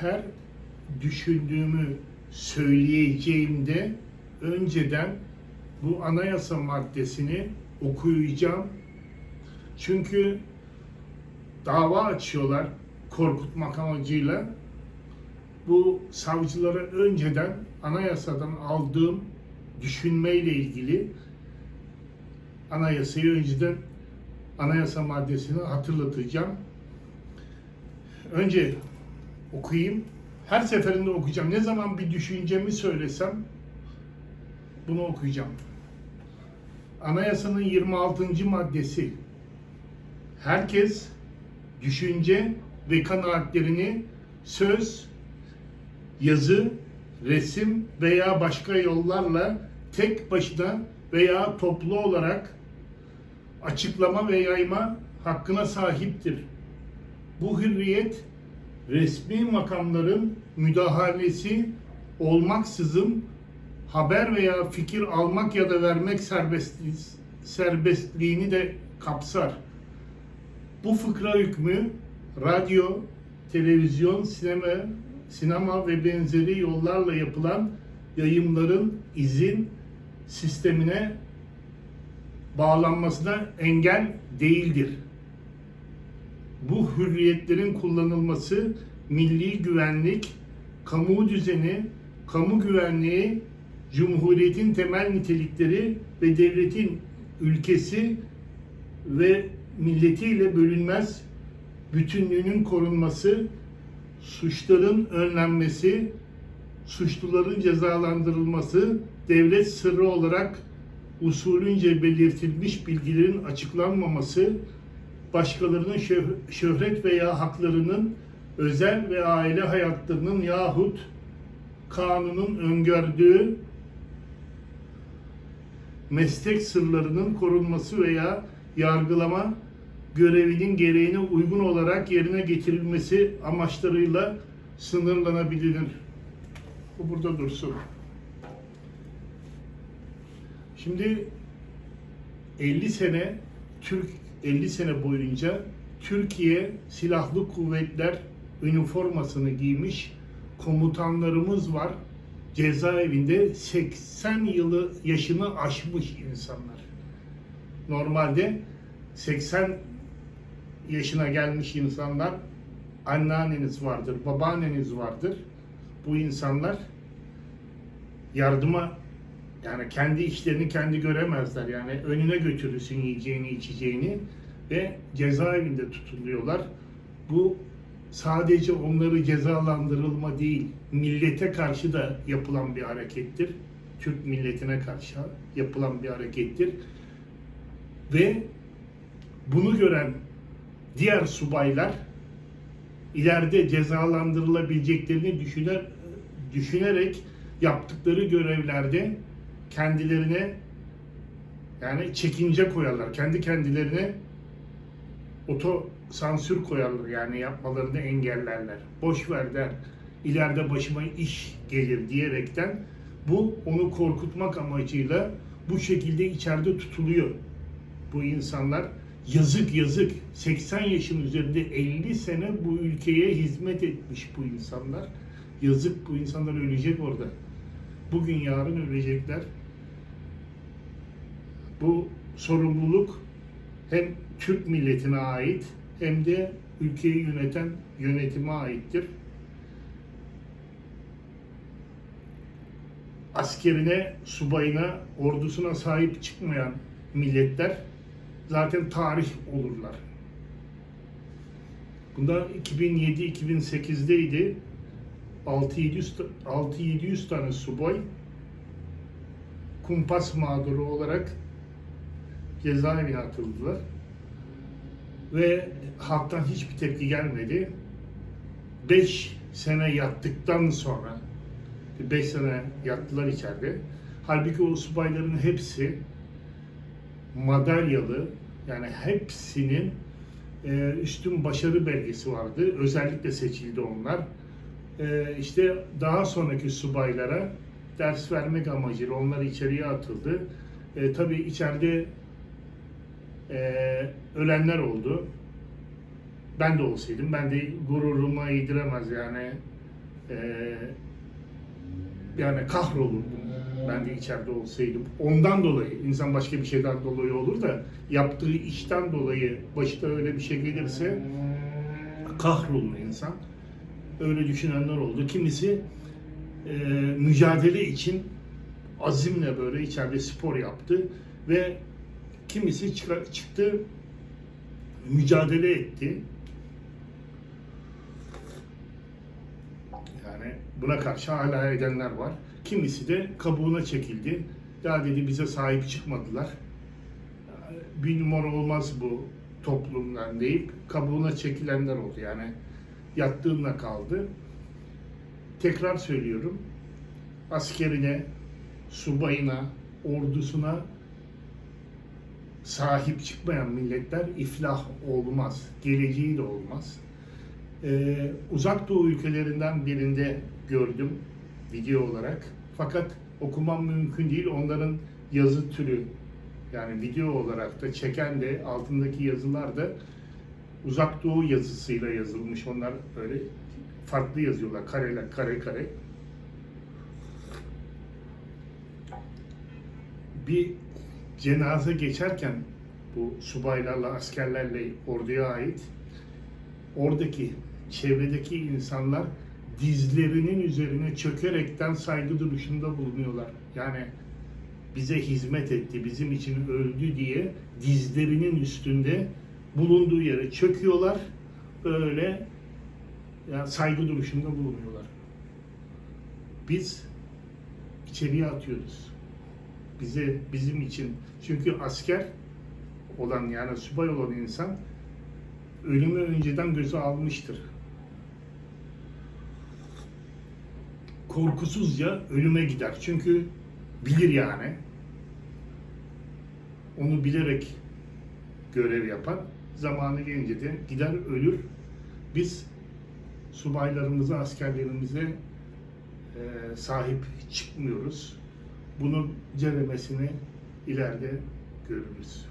her düşündüğümü söyleyeceğimde önceden bu anayasa maddesini okuyacağım. Çünkü dava açıyorlar korkutmak amacıyla. Bu savcılara önceden anayasadan aldığım düşünmeyle ilgili anayasayı önceden anayasa maddesini hatırlatacağım. Önce okuyayım. Her seferinde okuyacağım. Ne zaman bir düşüncemi söylesem bunu okuyacağım. Anayasanın 26. maddesi. Herkes düşünce ve kanaatlerini söz, yazı, resim veya başka yollarla tek başına veya toplu olarak açıklama ve yayma hakkına sahiptir. Bu hürriyet resmi makamların müdahalesi olmaksızın haber veya fikir almak ya da vermek serbestliği, serbestliğini de kapsar. Bu fıkra hükmü radyo, televizyon, sinema, sinema ve benzeri yollarla yapılan yayımların izin sistemine bağlanmasına engel değildir. Bu hürriyetlerin kullanılması milli güvenlik, kamu düzeni, kamu güvenliği, cumhuriyetin temel nitelikleri ve devletin ülkesi ve milletiyle bölünmez bütünlüğünün korunması, suçların önlenmesi, suçluların cezalandırılması, devlet sırrı olarak usulünce belirtilmiş bilgilerin açıklanmaması, başkalarının şöh- şöhret veya haklarının özel ve aile hayatlarının yahut kanunun öngördüğü meslek sırlarının korunması veya yargılama görevinin gereğine uygun olarak yerine getirilmesi amaçlarıyla sınırlanabilir. Bu burada dursun. Şimdi 50 sene Türk 50 sene boyunca Türkiye Silahlı Kuvvetler üniformasını giymiş komutanlarımız var. Cezaevinde 80 yılı yaşını aşmış insanlar. Normalde 80 yaşına gelmiş insanlar anneanneniz vardır, babaanneniz vardır. Bu insanlar yardıma yani kendi işlerini kendi göremezler. Yani önüne götürürsün yiyeceğini, içeceğini ve cezaevinde tutuluyorlar. Bu sadece onları cezalandırılma değil, millete karşı da yapılan bir harekettir. Türk milletine karşı yapılan bir harekettir. Ve bunu gören diğer subaylar ileride cezalandırılabileceklerini düşüner, düşünerek yaptıkları görevlerde kendilerine yani çekince koyarlar. Kendi kendilerine oto sansür koyarlar. Yani yapmalarını engellerler. Boş ver der. İleride başıma iş gelir diyerekten bu onu korkutmak amacıyla bu şekilde içeride tutuluyor. Bu insanlar yazık yazık 80 yaşın üzerinde 50 sene bu ülkeye hizmet etmiş bu insanlar. Yazık bu insanlar ölecek orada. Bugün yarın ölecekler. Bu sorumluluk hem Türk milletine ait hem de ülkeyi yöneten yönetime aittir. Askerine, subayına, ordusuna sahip çıkmayan milletler zaten tarih olurlar. Bunda 2007-2008'deydi. 6-700 ta- 6-700 tane subay kumpas mağduru olarak cezaevine atıldılar. Ve halktan hiçbir tepki gelmedi. 5 sene yattıktan sonra 5 sene yattılar içeride. Halbuki o subayların hepsi madalyalı yani hepsinin e, üstün başarı belgesi vardı. Özellikle seçildi onlar. E, işte daha sonraki subaylara ders vermek amacıyla onlar içeriye atıldı. E, tabii içeride e, ölenler oldu. Ben de olsaydım ben de gururuma yediremez yani Ee, yani kahrolurdum ben de içeride olsaydım. Ondan dolayı, insan başka bir şeyden dolayı olur da yaptığı işten dolayı başına öyle bir şey gelirse kahrolur insan. Öyle düşünenler oldu. Kimisi e, mücadele için azimle böyle içeride spor yaptı ve kimisi çıka- çıktı mücadele etti. Yani buna karşı hala edenler var. Kimisi de kabuğuna çekildi. Daha dedi bize sahip çıkmadılar. Bir numara olmaz bu toplumdan deyip kabuğuna çekilenler oldu. Yani yattığında kaldı. Tekrar söylüyorum. Askerine, subayına, ordusuna sahip çıkmayan milletler iflah olmaz. Geleceği de olmaz. Ee, uzak doğu ülkelerinden birinde gördüm video olarak. Fakat okumam mümkün değil. Onların yazı türü yani video olarak da çeken de altındaki yazılar da uzak doğu yazısıyla yazılmış. Onlar böyle farklı yazıyorlar. Kareler, kare kare. Bir cenaze geçerken bu subaylarla, askerlerle orduya ait oradaki çevredeki insanlar dizlerinin üzerine çökerekten saygı duruşunda bulunuyorlar. Yani bize hizmet etti, bizim için öldü diye dizlerinin üstünde bulunduğu yere çöküyorlar. Böyle ya saygı duruşunda bulunuyorlar. Biz içeriye atıyoruz. Bize bizim için çünkü asker olan yani subay olan insan ölümü önceden göze almıştır. Korkusuzca ölüme gider. Çünkü bilir yani. Onu bilerek görev yapar. Zamanı gelince de gider ölür. Biz subaylarımıza, askerlerimize e, sahip çıkmıyoruz. Bunun ceremesini ileride görürüz.